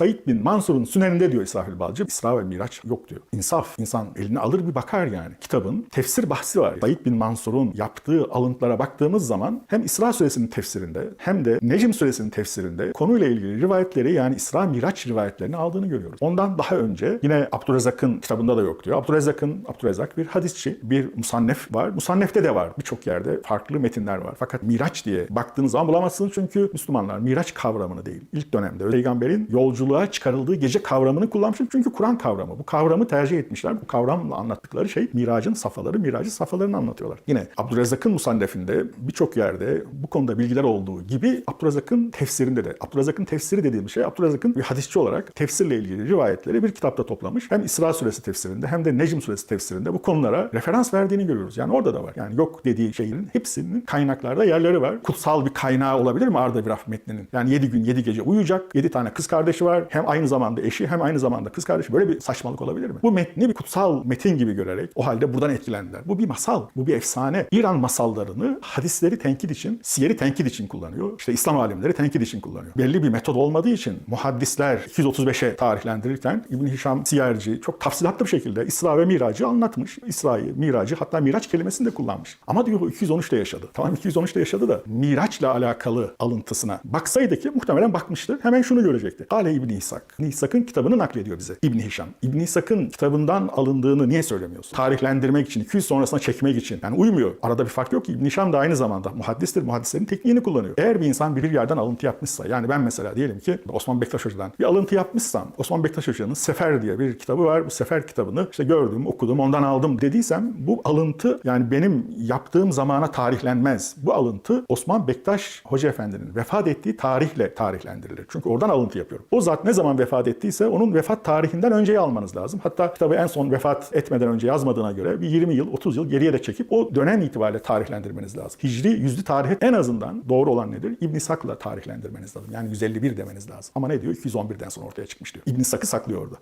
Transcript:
Said bin Mansur'un süneninde diyor İsrafil Balcı. İsra ve Miraç yok diyor. İnsaf. İnsan eline alır bir bakar yani. Kitabın tefsir bahsi var. Said bin Mansur'un yaptığı alıntılara baktığımız zaman hem İsra suresinin tefsirinde hem de Necm suresinin tefsirinde konuyla ilgili rivayetleri yani İsra Miraç rivayetlerini aldığını görüyoruz. Ondan daha önce yine Abdurrezzak'ın kitabında da yok diyor. Abdurrezzak'ın Abdurrezzak bir hadisçi, bir musannef var. Musannefte de var. Birçok yerde farklı metinler var. Fakat Miraç diye baktığınız zaman bulamazsınız çünkü Müslümanlar Miraç kavramını değil. İlk dönemde peygamberin yolculuğa çıkarıldığı gece kavramını kullanmışlar. Çünkü Kur'an kavramı. Bu kavramı tercih etmişler. Bu kavramla anlattıkları şey Miracın safhaları, Miracın safhalarını anlatıyorlar. Yine Abdurrezzak'ın musannefinde birçok yerde bu konuda bilgiler olduğu gibi Abdurrezzak'ın tefsirinde de. Abdurrezzak'ın tefsiri dediğimiz şey Abdurrezzak'ın bir hadisçi olarak tefsirle ilgili rivayetleri bir kitapta toplamış. Hem İsra suresi tefsirinde hem de Necm suresi tefsirinde bu konulara referans verdiğini görüyoruz. Yani orada da var. Yani yok dediği şeylerin hepsinin kaynaklarda yerleri var. Kutsal bir kaynağı olabilir mi Arda Viraf metninin? Yani 7 gün 7 gece uyuyacak. 7 tane kız kardeşi var. Hem aynı zamanda eşi hem aynı zamanda kız kardeşi. Böyle bir saçmalık olabilir mi? Bu metni bir kutsal metin gibi görerek o halde buradan etkilendiler. Bu bir masal. Bu bir efsane. İran masallarını hadisleri tenkit için, siyeri tenkit için kullanıyor. İşte İslam alimleri tenkit için kullanıyor. Belli bir metod olmadığı için muhaddisler 235'e tarihlendirirken İbn Hişam Siyerci çok tafsilatlı bir şekilde İsra ve Miracı anlatmış. İsra'yı, Miracı hatta Miraç kelimesini de kullanmış. Ama diyor bu 213'te yaşadı. Tamam 213'te yaşadı da Miraç'la alakalı alıntısına baksaydı ki muhtemelen bakmıştır. Hemen şunu görecekti. Kale İbn İshak. İbn İshak'ın kitabını naklediyor bize. İbn Hişam. İbn İshak'ın kitabından alındığını niye söylemiyorsun? Tarihlendirmek için, 200 sonrasına çekmek için. Yani uymuyor. Arada bir fark yok ki. İbn Hişam da aynı zamanda muhaddistir. Muhaddislerin tekniğini kullanıyor. Eğer bir insan bir yerden alıntı yapmışsa, yani ben mesela diyelim ki Osman Bektaş Hoca'dan bir alıntı yapmışsam, Osman Bektaş Hoca'nın Sefer diye bir kitabı var. Bu Sefer kitabını işte gördüm, okudum, ondan aldım dediysem bu alıntı yani benim yaptığım zamana tarihlenmez. Bu alıntı Osman Bektaş Hoca Efendi'nin vefat ettiği tarihle tarihlendirilir. Çünkü oradan alıntı yapıyorum. O zat ne zaman vefat ettiyse onun vefat tarihinden önceyi almanız lazım. Hatta kitabı en son vefat etmeden önce yazmadığına göre bir 20 yıl, 30 yıl geriye de çekip o dönem itibariyle tarihlendirmeniz lazım. Hicri yüzlü tarihe en azından doğru olan nedir? İbn Sak'la tarihlendirmeniz lazım. Yani 151 demeniz lazım. Ama ne diyor? 211'den sonra ortaya çıkmış diyor. İbn Sak'ı saklıyor orada.